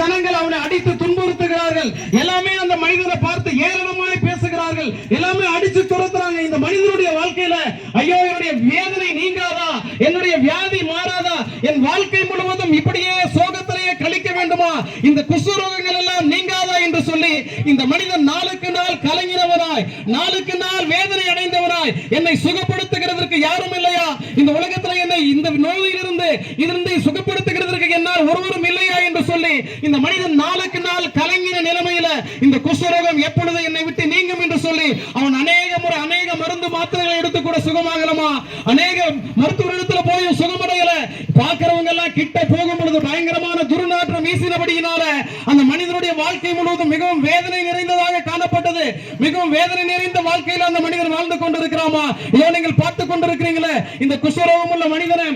ஜனங்கள் அவனை அடித்து துன்புறுத்துகிறார்கள். எல்லாமே அந்த மனிதனை பார்த்து ஏளனமாய் பேசுகிறார்கள். எல்லாமே அடிச்சு துரத்துறாங்க. இந்த மனிதனுடைய வாழ்க்கையில ஐயோ என்னுடைய வேதனை நீங்காதா? என்னுடைய வியாதி மாறாதா? என் வாழ்க்கை முழுவதும் இப்படியே சோகத்திலேயே கழிக்க வேண்டுமா? இந்த குஷ்டரோகங்கள் எல்லாம் நீங்காதா என்று சொல்லி இந்த மனிதன் நாளுக்கு நாள் கலங்கினவனாய் நாளுக்கு நாள் வேதனை அடைந்தவனாய் என்னை சுகப்படுத்துகிறதற்கு யாரும் இல்லையா? இந்த உலகத்துல என்னை இந்த நோயிலிருந்து இருந்து சுகப்படுத்துகிறதற்கு என்னால் ஒருவரும் இல்லையா? சொல்லி இந்த மனிதன் நாளுக்கு நாள் கலங்கின நிலைமையில இந்த குஷ்டரோகம் எப்பொழுது என்னை விட்டு நீங்கும் என்று சொல்லி அவன் அநேக முறை அநேக மருந்து மாத்திரைகளை எடுத்து கூட சுகமாகலாமா? அநேக மருத்துவரிடத்துல போய் சுகமடையல. பார்க்கிறவங்க எல்லாம் கிட்ட போகும் பொழுது பயங்கரமான துர்நாற்றம் வீசினபடியினால அந்த மனிதனுடைய வாழ்க்கை முழுவதும் மிகவும் வேதனை நிறைந்ததாக காணப்பட்டது. மிகவும் வேதனை நிறைந்த வாழ்க்கையில் அந்த மனிதன் வாழ்ந்து கொண்டிருக்கிறாமா? இதோ நீங்கள் பார்த்து கொண்டிருக்கிறீங்களே இந்த குஷ்டரோகம் உள்ள மனிதனை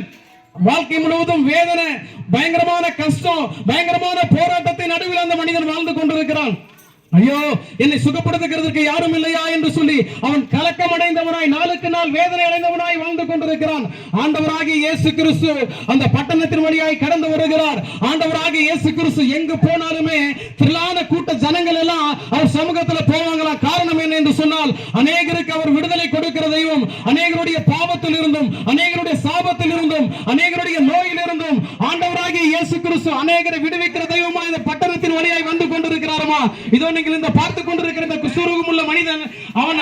வாழ்க்கை முழுவதும் வேதனை பயங்கரமான கஷ்டம் பயங்கரமான போராட்டத்தை நடுவில் அந்த மனிதன் வாழ்ந்து கொண்டிருக்கிறான். ஐயோ என்னை சுகப்படுத்துகிறதுக்கு யாரும் இல்லையா என்று சொல்லி அவன் கலக்கம் அடைந்தவனாய் நாளுக்கு நாள் வேதனை அடைந்தவனாய் வாழ்ந்து கொண்டிருக்கிறான். ஆண்டவராகி இயேசு கிறிஸ்து அந்த பட்டணத்தின் வழியாய் கடந்து வருகிறார். ஆண்டவராகி இயேசு கிறிஸ்து எங்கு போனாலுமே திரளான கூட்ட ஜனங்கள் எல்லாம் அவர் சமூகத்துல போவாங்களா காரணம் என்ன என்று சொன்னால் அநேகருக்கு அவர் விடுதலை கொடுக்கிற தெய்வம் அநேகருடைய பாவத்தில் இருந்தும் அநேகருடைய சாபத்தில் இருந்தும் அநேகருடைய நோயில் இருந்தும் ஆண்டவராகிய இயேசு கிறிஸ்து அநேகரை விடுவிக்கிற தெய்வமா இந்த பட்டணத்தின் வழியாய் வந்து கொண்டிருக்கிறாரமா? இதோ நீங்கள் இந்த பார்த்து கொண்டிருக்கிற இந்த குசுரோகம் உள்ள மனிதன் அவன்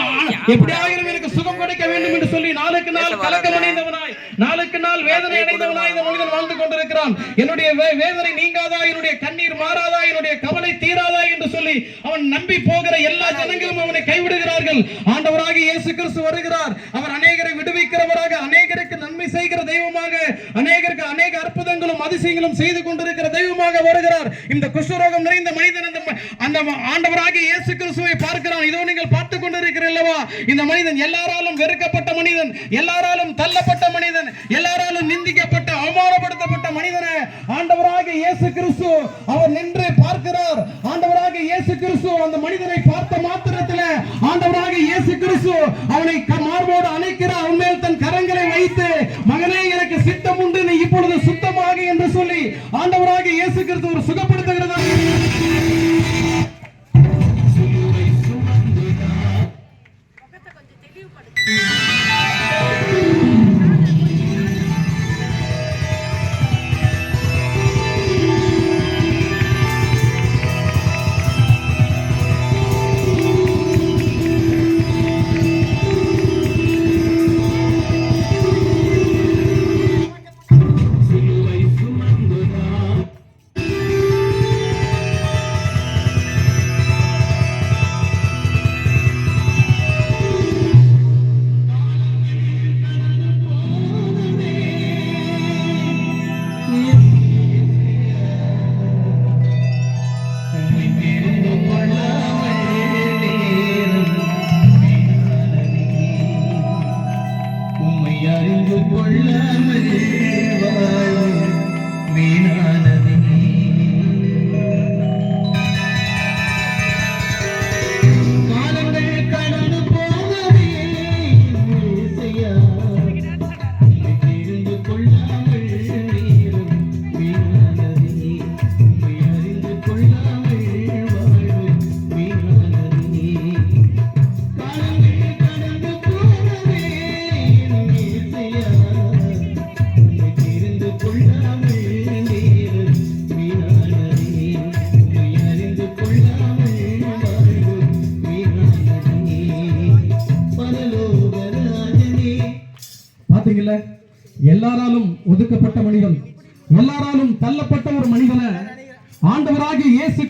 எப்படியாயிரும் எனக்கு சுகம் கிடைக்க வேண்டும் என்று சொல்லி நாளுக்கு நாள் கலக்கம் அடைந்தவனாய் நாளுக்கு நாள் வேதனை அடைந்தவனாய் இந்த மனிதன் வாழ்ந்து கொண்டிருக்கிறான். என்னுடைய வேதனை நீங்காதா? என்னுடைய கண்ணீர் மாறாதா? என்னுடைய கவலை தீராதா என்று சொல்லி அவன் நம்பி போகிற எல்லா ஜனங்களும் அவனை கைவிடுகிறார்கள். ஆண்டவராக இயேசு கிறிஸ்து வருகிறார். அவர் அநேகரை விடுவிக்கிறவராக அநேகருக்கு நன்மை செய்கிற தெய்வமாக அநேகருக்கு அநேக அற்புதங்களும் அதிசயங்களும் செய்து கொண்டிருக்கிற தெய்வமாக வருகிறார். இந்த குஷ்டரோகம் நிறைந்த மனிதன் அந்த அந்த ஆண்டவராகிய இயேசு கிறிஸ்துவை பார்க்கிறான். இதோ நீங்கள் பார்த்து கொண்டிருக்கிறல்லவா இந்த மனிதன் எல்லாராலும் வெறுக்கப்பட்ட மனிதன் எல்லாராலும் தள்ளப்பட்ட மனிதன் எல்லாராலும் நிந்திக்கப்பட்ட அவமானப்படுத்தப்பட்ட மனிதனை ஆண்டவராகிய இயேசு கிறிஸ்து அவர் நின்று பார்க்கிறார். ஆண்டவராக இயேசு கிறிஸ்து அந்த மனிதனை பார்த்த மாத்திரத்தில் ஆண்டவராக இயேசு கிறிஸ்து அவனை மார்பு ونبي பாத்தீங்கல்ல எல்லாராலும் ஒதுக்கப்பட்ட மனிதன் எல்லாராலும் தள்ளப்பட்ட ஒரு மனிதனை ஆண்டவராகிய இயேசு